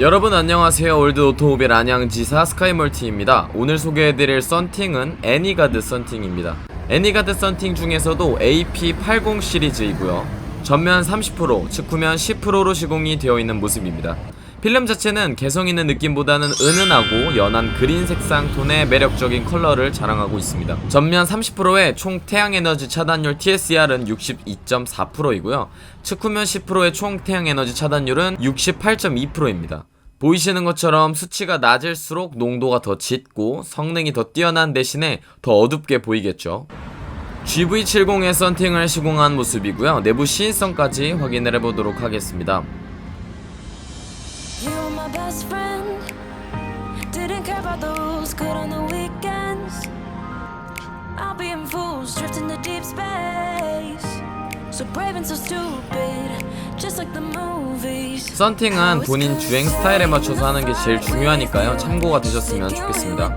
여러분 안녕하세요. 월드오토모빌 안양지사 스카이멀티입니다. 오늘 소개해드릴 썬팅은 애니가드 썬팅입니다. 애니가드 썬팅 중에서도 AP80 시리즈이고요. 전면 30%, 측후면 10%로 시공이 되어 있는 모습입니다. 필름 자체는 개성 있는 느낌보다는 은은하고 연한 그린 색상 톤의 매력적인 컬러를 자랑하고 있습니다. 전면 30%의 총 태양 에너지 차단율 TSR은 62.4%이고요. 측후면 10%의 총 태양 에너지 차단율은 68.2%입니다. 보이시는 것처럼 수치가 낮을수록 농도가 더 짙고 성능이 더 뛰어난 대신에 더 어둡게 보이겠죠. GV70의 썬팅을 시공한 모습이고요. 내부 시인성까지 확인을 해보도록 하겠습니다. My best friend. Didn't care about the rules, good on the weekends. I'll be in fools, drifting to deep space. So brave and so stupid, just like the movies. 썬팅은 본인 주행 스타일에 맞춰서 하는 게 제일 중요하니까요. 참고가 되셨으면 좋겠습니다.